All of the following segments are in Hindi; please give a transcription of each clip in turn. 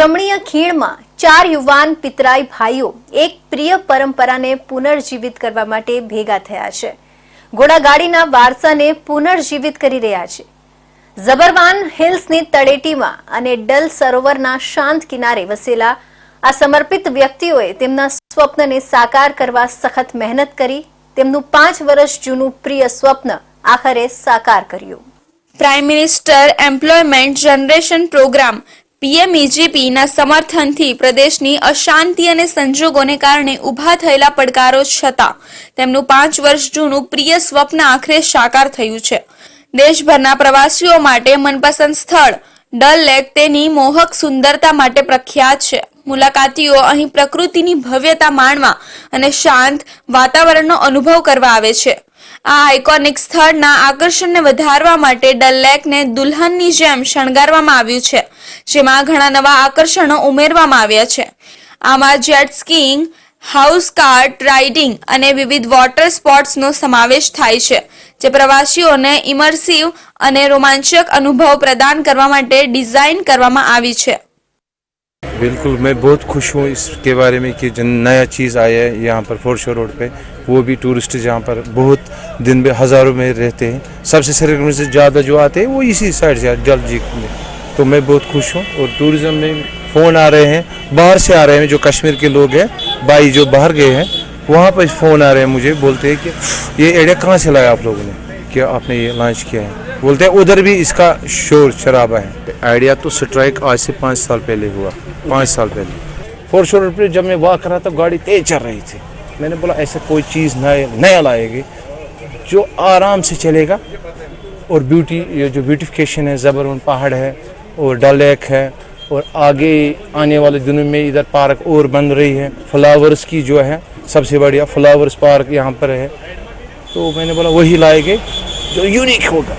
રમણીય ખીણમાં ચાર યુવાન પિતરાઈ ભાઈઓ એક પ્રિય પરંપરાને પુનર્જીવિત કરવા માટે ભેગા થયા છે. ઘોડાગાડીના વારસાને પુનર્જીવિત કરી રહ્યા છે. જબરવાન હિલ્સની તળેટીમાં અને ડલ સરોવરના શાંત કિનારે વસેલા આ સમર્પિત વ્યક્તિઓએ તેમના સ્વપ્નને સાકાર કરવા સખત મહેનત કરી, તેમનું પાંચ વર્ષ જૂનું પ્રિય સ્વપ્ન આખરે સાકાર કર્યું. Prime minister employment generation programme પીએમઈજીપીના સમર્થનથી પ્રદેશની અશાંતિ અને સંજોગોને કારણે ઊભા થયેલા પડકારો છતાં તેમનું પાંચ વર્ષ જૂનું પ્રિય સ્વપ્ન આખરે સાકાર થયું છે. દેશભરના પ્રવાસીઓ માટે મનપસંદ સ્થળ, ડલ લેક તેની મોહક સુંદરતા માટે પ્રખ્યાત છે. મુલાકાતીઓ અહીં પ્રકૃતિની ભવ્યતા માણવા અને શાંત વાતાવરણનો અનુભવ કરવા આવે છે. આ આઇકોનિક સ્થળના આકર્ષણને વધારવા માટે ડલ લેકને દુલ્હનની જેમ શણગારવામાં આવ્યું છે, જેમાં ઘણા નવા આકર્ષણો ઉમેરવામાં આવ્યા છે. આમાં jet skiing house cart riding અને વિવિધ વોટર સ્પોર્ટ્સનો સમાવેશ થાય છે, જે પ્રવાસીઓને ઇમર્સિવ અને રોમાંચક અનુભવ પ્રદાન કરવા માટે ડિઝાઇન કરવામાં આવી છે. बिल्कुल, मैं बहुत खुश हूँ इसके बारे में कि जो नया चीज़ आया है यहाँ पर फोर शो रोड पे, वो भी टूरिस्ट जहाँ पर बहुत दिन में हज़ारों में रहते हैं। सबसे सरगर्मी से ज़्यादा जो आते हैं, वो इसी साइड से जल जी में। तो मैं बहुत खुश हूँ और टूरिज़्म में फ़ोन आ रहे हैं, बाहर से आ रहे हैं जो कश्मीर के लोग हैं, भाई जो बाहर गए हैं, वहाँ पर फ़ोन आ रहे हैं मुझे, बोलते हैं कि, ये एरिया कहाँ से लाया आप लोगों ने? क्या आपने ये लॉन्च किया है। बोलते हैं, उधर भी इसका शोर शराबा है। आइडिया तो स्ट्राइक आज से पाँच साल पहले हुआ। पाँच साल पहले। फोर शो पर जब मैं वॉक कर रहा था, गाड़ी तेज चल रही थी। मैंने बोला, ऐसा कोई चीज़ नया नया लाएगी जो आराम से चलेगा। और ब्यूटी ये जो ब्यूटिफिकेशन है ज़बरवन पहाड़ है, और डल लेक है, और आगे आने वाले दिनों में इधर पार्क और बन रही है। फ्लावर्स की जो है, सबसे बढ़िया फ्लावर्स पार्क यहाँ पर है। तो मैंने बोला, वही लाएँगे जो यूनिक होगा,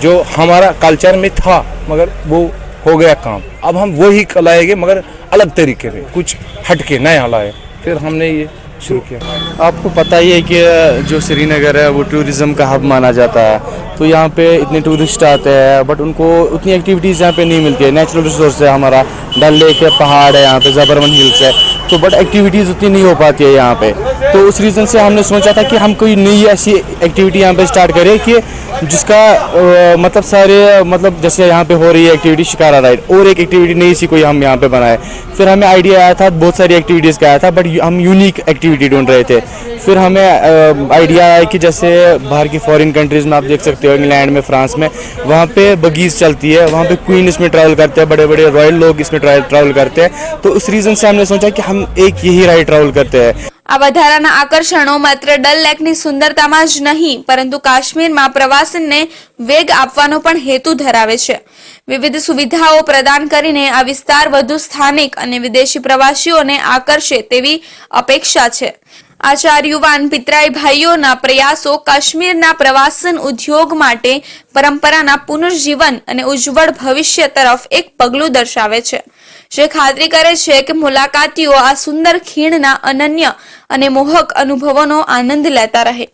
जो हमारा कल्चर में था, मगर वो हो गया काम। अब हम वही लाएँगे, मगर अलग तरीके से, कुछ हटके, नया लाए। फिर हमने ये शुरू किया। आपको पता ही है कि जो श्रीनगर है, वो टूरिज़्म का हब माना जाता है। तो यहाँ पे इतने टूरिस्ट आते हैं बट उनको उतनी एक्टिविटीज़ यहाँ पे नहीं मिलती है। नेचुरल रिसोर्स है हमारा। डल लेक है, पहाड़ है, यहाँ पे ज़बरवन हिल्स है। तो बट एक्टिविटीज़ उतनी नहीं हो पाती है यहाँ पे। तो उस रीज़न से हमने सोचा था कि हम कोई नई ऐसी एक्टिविटी यहाँ पे स्टार्ट करें कि जिसका अ, मतलब सारे मतलब जैसे यहाँ पे हो रही है एक्टिविटी शिकारा राइड और एक एक्टिविटी नई सी कोई हम यहाँ पे बनाए। फिर हमें आइडिया आया था बहुत सारी एक्टिविटीज़ का आया था बट हम यूनिक एक्टिविटी ढूंढ रहे थे। फिर हमें आइडिया आया कि जैसे बाहर की फॉरेन कंट्रीज़ में आप देख सकते हो इंग्लैंड में फ्रांस में वहाँ पे बगीज चलती है वहाँ पे क्वीन इसमें ट्रैवल करते हैं बड़े बड़े रॉयल लोग इसमें ट्रैवल करते हैं। तो उस रीज़न से हमने सोचा कि हम एक यही राइड ट्रैवल करते हैं। આ વધારાના આકર્ષણો માત્ર ડલ લેકની સુંદરતામાં જ નહીં, પરંતુ કાશ્મીરમાં પ્રવાસનને વેગ આપવાનો પણ હેતુ ધરાવે છે. વિવિધ સુવિધાઓ પ્રદાન કરીને આ વિસ્તાર વધુ સ્થાનિક અને વિદેશી પ્રવાસીઓને આકર્ષે તેવી અપેક્ષા છે. આ ચાર યુવાન પિતરાઈ ભાઈઓના પ્રયાસો કાશ્મીરના પ્રવાસન ઉદ્યોગ માટે પરંપરાના પુનર્જીવન અને ઉજ્જવળ ભવિષ્ય તરફ એક પગલું દર્શાવે છે. જે ખાતરી કરે છે કે મુલાકાતીઓ આ સુંદર ખીણના અનન્ય અને મોહક અનુભવોનો આનંદ લેતા રહે.